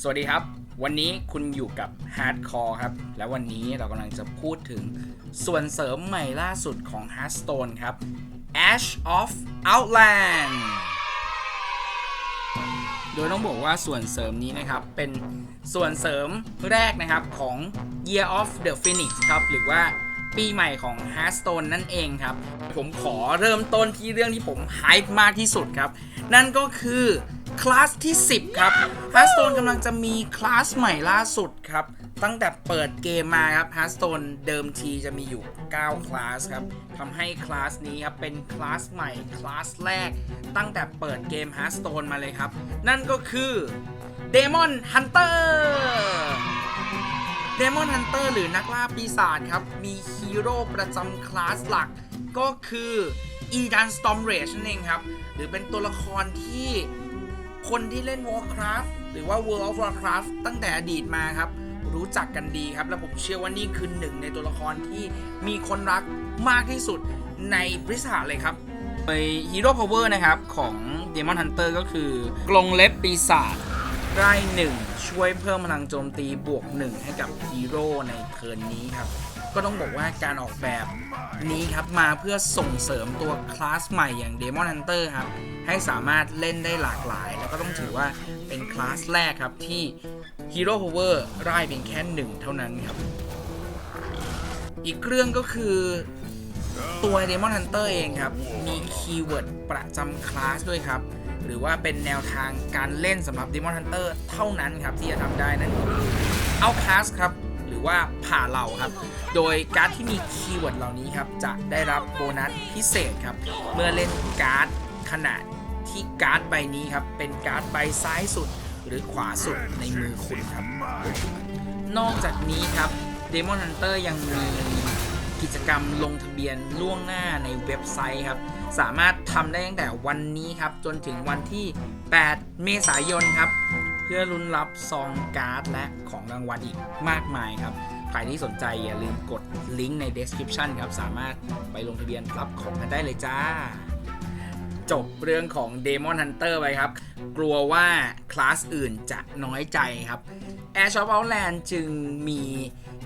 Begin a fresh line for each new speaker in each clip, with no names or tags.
สวัสดีครับ วันนี้คุณอยู่กับ Hardcore ครับ และวันนี้เรากำลังจะพูดถึงส่วนเสริมใหม่ล่าสุดของ Hearthstone ครับ Ash of Outland โดยต้องบอกว่าส่วนเสริมนี้นะครับ เป็นส่วนเสริมแรกนะครับของ Year of the Phoenix ครับ หรือว่าปีใหม่ของ Hearthstone นั่นเองครับ ผมขอเริ่มต้นที่เรื่องที่ผมไฮป์มากที่สุดครับ นั่นก็คือ คลาสที่ 10 ครับ Hearthstone กำลังจะมีคลาสใหม่ล่าสุดครับ ตั้งแต่เปิดเกมมาครับ Hearthstone เดิมทีจะมีอยู่ 9 คลาสครับทำให้คลาสนี้ครับเป็นคลาสใหม่คลาสแรก ตั้งแต่เปิดเกม Hearthstone มาเลยครับ นั่นก็คือ Demon Hunter เดมอนฮันเตอร์หรือนักล่าปีศาจครับ มีฮีโร่ประจำคลาสหลักก็คืออีดันสตอมเรชนั่นเองครับ หรือเป็นตัวละครที่ คนที่เล่น Warcraft หรือว่า World of Warcraft ตั้งแต่อดีตมาครับ รู้จักกันดีครับ และผมเชื่อว่านี่คือหนึ่งในตัวละครที่มีคนรักมากที่สุดในบริษัทเลยครับโดยฮีโร่พาวเวอร์นะครับ ของ Demon Hunter ก็คือกรงเล็บปีศาจได้หนึ่งช่วยเพิ่มพลังโจมตีบวกหนึ่งให้กับฮีโร่ในเทิร์นนี้ครับ ก็ต้องบอกว่าการออกแบบนี้ครับมาเพื่อส่งเสริมตัวคลาสใหม่อย่าง Demon Hunter ครับ ให้สามารถเล่นได้หลากหลาย แล้วก็ต้องถือว่าเป็นคลาสแรกครับที่ Hero Power ได้เพียงแค่หนึ่งเท่านั้นครับ อีกเรื่องก็คือตัว Demon Hunter เองครับ มีคีย์เวิร์ดประจำคลาสด้วยครับ หรือว่าเป็นแนวทางการเล่นสำหรับ Demon Hunter เท่านั้นครับที่จะทำได้นั่นก็คือ Outcast ครับ รือว่าผ่าเหล่าครับ โดยการ์ดที่มีคีย์เวิร์ดเหล่านี้ครับจะได้รับโบนัสพิเศษครับ เมื่อเล่นการ์ดขนาดที่การ์ดใบนี้ครับเป็นการ์ดใบซ้ายสุดหรือขวาสุดในมือคุณครับ นอกจากนี้ครับ Demon Hunter ยังมีกิจกรรมลงทะเบียนล่วงหน้าในเว็บไซต์ครับ สามารถทำได้ตั้งแต่วันนี้ครับ จนถึงวันที่ 8 เมษายนครับ พื่อลุ้นรับซองการ์ดและของรางวัลอีกมากมายครับ ใครที่สนใจอย่าลืมกดลิงก์ใน description ครับ สามารถไปลงทะเบียนรับของกันได้เลยจ้า จบเรื่องของ Demon Hunter ไปครับ กลัวว่าคลาสอื่นจะน้อยใจครับ Air Shop Outland จึงมี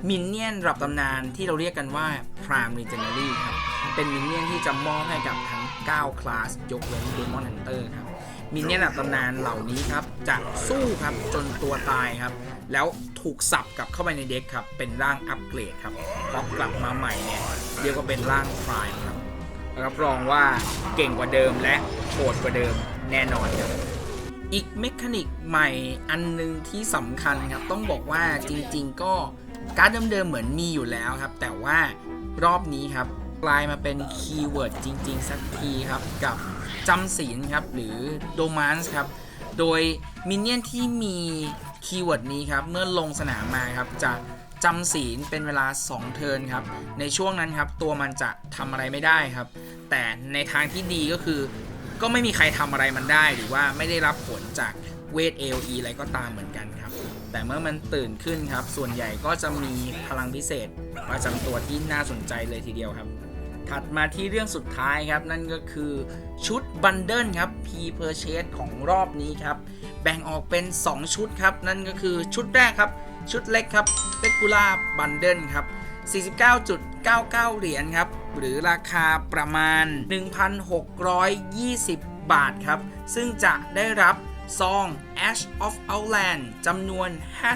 มินเนี่ยนระดับตำนานที่เราเรียกกันว่า Prime Legendary ครับ เป็นมินเนี่ยนที่จะมอบให้กับทั้ง 9 คลาสยกเว้น Demon Hunter ครับ มินเนี่ยนตำนานเหล่านี้ครับจะสู้ครับจนตัวตายครับ แล้วถูกสับกลับเข้าไปในเด็กครับ เป็นร่างอัปเกรดครับพอกลับมาใหม่เนี่ยเรียกว่าเป็นร่าง Prime ครับรับรองว่าเก่งกว่าเดิมและโหดกว่าเดิมแน่นอนครับอีกเมคานิกใหม่อันหนึงที่สำคัญครับ ต้องบอกว่าจริงๆ ก็การ์ดเดิมๆเหมือนมีอยู่แล้วครับ แต่ว่ารอบนี้ครับ กลายมาเป็นคีย์เวิร์ดจริง ๆ สักทีครับ กับจำศีลครับ หรือโดมานส์ครับ โดยมินเนี่ยนที่มีคีย์เวิร์ดนี้ครับ เมื่อลงสนามมาครับ จะจำศีลเป็นเวลา 2 เทิร์นครับ ในช่วงนั้นครับ ตัวมันจะทำอะไรไม่ได้ครับ แต่ในทางที่ดีก็คือ ก็ไม่มีใครทำอะไรมันได้ หรือว่าไม่ได้รับผลจากเวท AOE อะไรก็ตามเหมือนกันครับ แต่เมื่อมันตื่นขึ้นครับ ส่วนใหญ่ก็จะมีพลังพิเศษประจำตัวที่น่าสนใจเลยทีเดียวครับ ถัดมาที่เรื่องสุดท้ายครับ นั่นก็คือชุดบันเดิลครับ P Purchase ของรอบนี้ครับ แบ่งออกเป็น 2 ชุดครับ นั่นก็คือชุดแรกครับ ชุดเล็กครับ Regular Bundle ครับ 49.99 เหรียญครับ หรือราคาประมาณ 1,620 บาทครับ ซึ่งจะได้รับซอง Ash of Outland จำนวน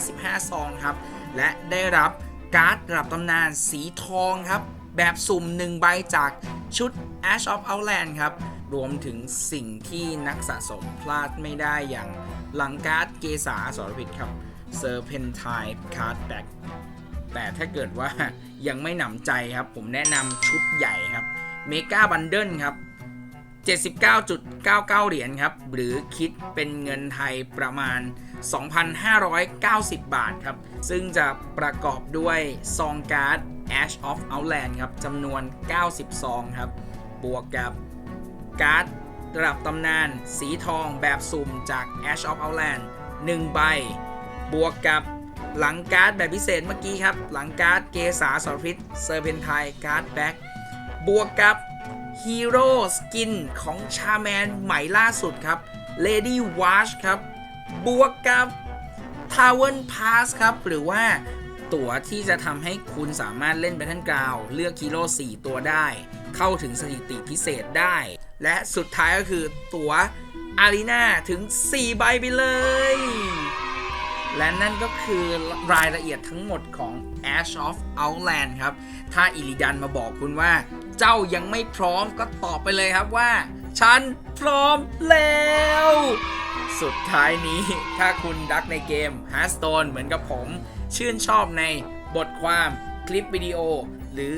55 ซองครับ และได้รับการ์ดระดับตำนานสีทองครับ แบบสุ่ม1ใบจากชุด Ash of Outland ครับ รวมถึงสิ่งที่นักสะสมพลาดไม่ได้อย่างหลังการ์ดเกษาสรพิษครับ Serpentine Card Back แต่ถ้าเกิดว่ายังไม่หนำใจครับ ผมแนะนำชุดใหญ่ครับเมกาบันเดิลครับ 79.99 เหรียญครับ หรือคิดเป็นเงินไทยประมาณ 2,590 บาทครับ ซึ่งจะประกอบด้วยซองการ์ด Ash of Outland ครับจำนวน 90 ซองครับ บวกกับการ์ดระดับตำนาน สีทองแบบสุ่มจาก Ash of Outland 1 ใบ บวกกับหลังการ์ดแบบพิเศษเมื่อกี้ครับ หลังการ์ดเกษาสรพิษเซอร์เพนไทการ์ดแบ็กบวกกับฮีโร่สกินของชาแมนใหม่ล่าสุดครับ Lady Wash ครับ บวกกับ t a v e r Pass ครับ หรือว่า ตั๋วที่จะทำให้คุณสามารถเล่น Battle Ground เลือกฮีโร่4ตัวได้ เข้าถึงสถิติพิเศษได้ และสุดท้ายก็คือตั๋วอารีนาถึง 4 ใบไปเลย และนั่นก็คือรายละเอียดทั้งหมดของ Ash of Outland ครับ ถ้าอิริดันมาบอกคุณว่า เจ้ายังไม่พร้อมก็ตอบไปเลยครับว่า ฉันพร้อมแล้ว สุดท้ายนี้ถ้าคุณดักในเกม h e a r t s t o n e เหมือนกับผม ชื่นชอบในบทความคลิปวิดีโอ หรือ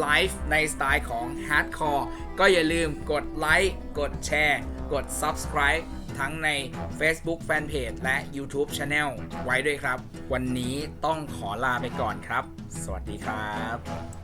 ไลฟ์ในสไตล์ของฮาร์ดคอร์ก็อย่าลืมกดไลค์กดแชร์ กด Subscribe ทั้งใน Facebook Fanpage และ YouTube Channel ไว้ด้วยครับ วันนี้ต้องขอลาไปก่อนครับ สวัสดีครับ